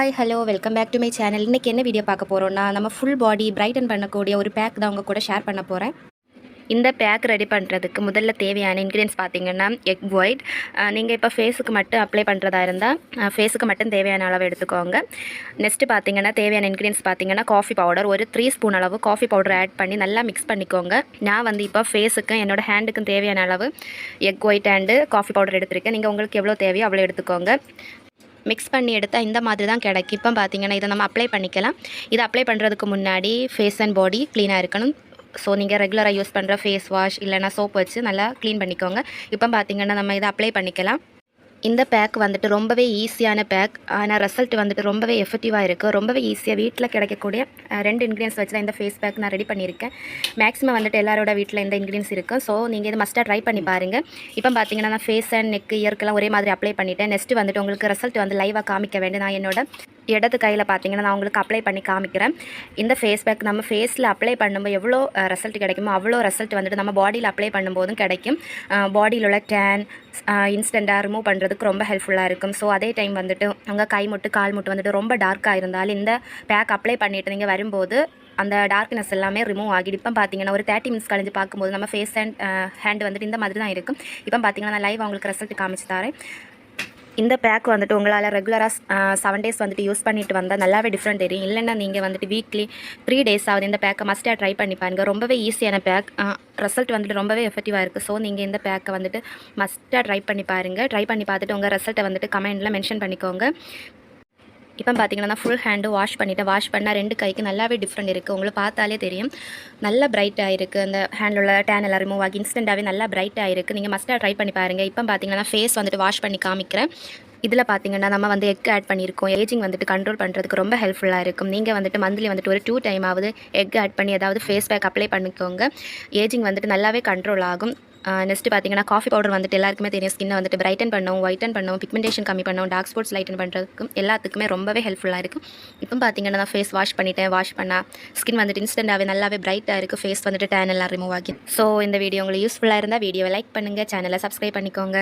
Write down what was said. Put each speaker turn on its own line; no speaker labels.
Hi hello welcome back to my channel இன்றைக்கி என்ன video பார்க்க போகிறோம்னா நம்ம ஃபுல் பாடி பிரைட்டன் பண்ணக்கூடிய ஒரு பேக் தான் உங்கள் கூட ஷேர் பண்ண போகிறேன் இந்த பேக் ரெடி பண்ணுறதுக்கு முதல்ல தேவையான இன்க்ரீடியன்ஸ் பார்த்தீங்கன்னா எக் ஒயிட் நீங்கள் இப்போ ஃபேஸுக்கு மட்டும் அப்ளை பண்ணுறதா இருந்தால் ஃபேஸுக்கு மட்டும் தேவையான அளவு எடுத்துக்கோங்க. நெக்ஸ்ட்டு பார்த்தீங்கன்னா தேவையான இன்க்ரீடியன்ஸ் பார்த்தீங்கன்னா காஃபி பவுடர் ஒரு த்ரீ ஸ்பூன் அளவு காஃபி பவுடர் ஆட் பண்ணி நல்லா மிக்ஸ் பண்ணிக்கோங்க. நான் வந்து இப்போ ஃபேஸுக்கும் என்னோட ஹேண்டுக்கும் தேவையான அளவு egg white and coffee powder எடுத்திருக்கேன். நீங்கள் உங்களுக்கு எவ்வளோ தேவையோ அவ்வளோ எடுத்துக்கோங்க. மிக்ஸ் பண்ணி எடுத்தால் இந்த மாதிரி தான் கிடைக்கும். இப்போ பார்த்தீங்கன்னா இதை நம்ம அப்ளை பண்ணிக்கலாம். இதை அப்ளை பண்ணுறதுக்கு முன்னாடி ஃபேஸ் அண்ட் பாடி க்ளீனாக இருக்கணும். ஸோ நீங்கள் ரெகுலராக யூஸ் பண்ணுற ஃபேஸ் வாஷ் இல்லைனா சோப் வச்சு நல்லா க்ளீன் பண்ணிக்கோங்க. இப்போ பார்த்தீங்கன்னா நம்ம இதை அப்ளை பண்ணிக்கலாம். இந்த பேக் வந்துட்டு ரொம்பவே ஈஸியான பேக் ஆனால் ரிசல்ட் வந்துட்டு ரொம்பவே எஃபெக்டிவாக இருக்குது ரொம்பவே ஈஸியாக வீட்டில் கிடைக்கக்கூடிய ரெண்டு இன்க்ரீடியன்ஸ் வச்சு தான் இந்த ஃபேஸ் பேக் நான் ரெடி பண்ணியிருக்கேன். மேக்ஸிமம் வந்துட்டு எல்லாரோட வீட்டில் இந்த இன்க்ரீடியன்ஸ் இருக்கும். ஸோ நீங்கள் இது மஸ்ட்டாக ட்ரை பண்ணி பாருங்கள் இப்போ பார்த்தீங்கன்னா நான் ஃபேஸ் அண்ட் நெக் இயர்க்கெல்லாம் ஒரே மாதிரி அப்ளை பண்ணிவிட்டேன் நெக்ஸ்ட்டு வந்துட்டு உங்களுக்கு ரிசல்ட் வந்து லைவாக காமிக்க வேண்டும் நான் என்னோட இடது கையில் பார்த்தீங்கன்னா நான் உங்களுக்கு அப்ளை பண்ணி காமிக்கிறேன். இந்த ஃபேஸ் பேக் நம்ம ஃபேஸில் அப்ளை பண்ணும்போது எவ்வளோ ரிசல்ட் கிடைக்குமோ அவ்வளோ ரிசல்ட் வந்துட்டு நம்ம பாடியில் அப்ளை பண்ணும்போதும் கிடைக்கும். பாடியில் உள்ள டேன் இன்ஸ்டண்ட்டாக ரிமூவ் பண்ணுறதுக்கு ரொம்ப ஹெல்ப்ஃபுல்லாக இருக்கும். ஸோ அதே டைம் வந்துட்டு உங்கள் கை முட்டு கால் முட்டு வந்துட்டு ரொம்ப டார்க்காக இருந்தாலும் இந்த பேக் அப்ளை பண்ணிட்டு நீங்கள் வரும்போது அந்த டார்க்னஸ் எல்லாமே ரிமூவ் ஆகிடும். இப்போ பார்த்தீங்கன்னா ஒரு தேர்ட்டி மினிட்ஸ் கழிஞ்சு பார்க்கும்போது நம்ம ஃபேஸ் அண்ட் ஹேண்ட் வந்துட்டு இந்த மாதிரி தான் இருக்கும். இப்போ பார்த்தீங்கன்னா நான் லைவ் உங்களுக்கு ரிசல்ட் காமிச்சு தரேன். இந்த பேக் வந்துட்டு உங்களால் ரெகுலராக செவன் டேஸ் வந்துட்டு யூஸ் பண்ணிட்டு வந்தால் நல்லாவே டிஃப்ரெண்ட் தெரியும். இல்லைன்னா நீங்கள் வந்துட்டு வீக்லி த்ரீ டேஸ் ஆகுது இந்த பேக்கை மஸ்ட்டாக ட்ரை பண்ணி பாருங்க. ரொம்பவே ஈஸியான பேக் ரிசல்ட் வந்துட்டு ரொம்பவே எஃபெக்டிவாக இருக்குது ஸோ நீங்கள் இந்த பேக்கை வந்துட்டு மஸ்ட்டாக ட்ரை பண்ணி பாருங்கள் ட்ரை பண்ணி பார்த்துட்டு உங்கள் ரிசல்ட்டை வந்துட்டு கமெண்டில் மென்ஷன் பண்ணிக்கோங்க. இப்போ பார்த்தீங்கன்னா ஃபுல் ஹேண்டு வாஷ் பண்ணிவிட்டேன் வாஷ் பண்ணால் ரெண்டு கைக்கு நல்லாவே டிஃப்ரெண்ட் இருக்குது உங்களை பார்த்தாலே தெரியும். நல்லா பிரைட்டாக இருக்குது அந்த ஹேண்டில் உள்ள டேன் எல்லாம் ரிமூவ் ஆகி இன்ஸ்டண்ட்டாகவே நல்லா பிரைட்டாக இருக்குது நீங்கள் மஸ்ட்டாக ட்ரை பண்ணி பாருங்கள் இப்போ பார்த்தீங்கன்னா ஃபேஸ் வந்துட்டு வாஷ் பண்ணி காமிக்கிறேன். இதில் பார்த்தீங்கன்னா நம்ம வந்து எக் ஆட் பண்ணியிருக்கோம். ஏஜிங் வந்துட்டு கண்ட்ரோல் பண்ணுறதுக்கு ரொம்ப ஹெல்ப்ஃபுல்லாக இருக்கும். நீங்கள் வந்துட்டு மந்த்லி வந்துட்டு ஒரு டூ டைம் ஆகுது எக் ஆட் பண்ணி ஏதாவது ஃபேஸ் பேக் அப்ளை பண்ணிக்கோங்க. ஏஜிங் வந்துட்டு நல்லாவே கண்ட்ரோல் ஆகும். நெக்ஸ்ட் பார்த்தீங்கன்னா காஃபி பவுடர் வந்துட்டு எல்லாருக்குமே தெரியும். ஸ்கின்னை வந்துட்டு பிரைட்டன் பண்ணவும் ஒயிட்டன் பண்ணவும் பிக்மெண்டேஷன் கம்மி பண்ணவும் டார்க் ஸ்பாட்ஸ் லைட்டன் பண்ணுறதுக்கும் எல்லாத்துக்குமே ரொம்பவே ஹெல்ப்ஃபுல்லாக இருக்கும் இப்போ பார்த்தீங்கன்னா நான் ஃபேஸ் வாஷ் பண்ணிட்டேன். வாஷ் பண்ணால் ஸ்கின் வந்துட்டு இன்ஸ்டண்ட்டாகவே நல்லாவே பிரைட்டாக இருக்குது ஃபேஸ் வந்துட்டு டேன் எல்லாம் ரிமூவ் ஆகி. ஸோ இந்த வீடியோ உங்களுக்கு யூஸ்ஃபுல்லாக இருந்தால் வீடியோவை லைக் பண்ணுங்கள் சேனலை சப்ஸ்கிரைப் பண்ணிக்கோங்க.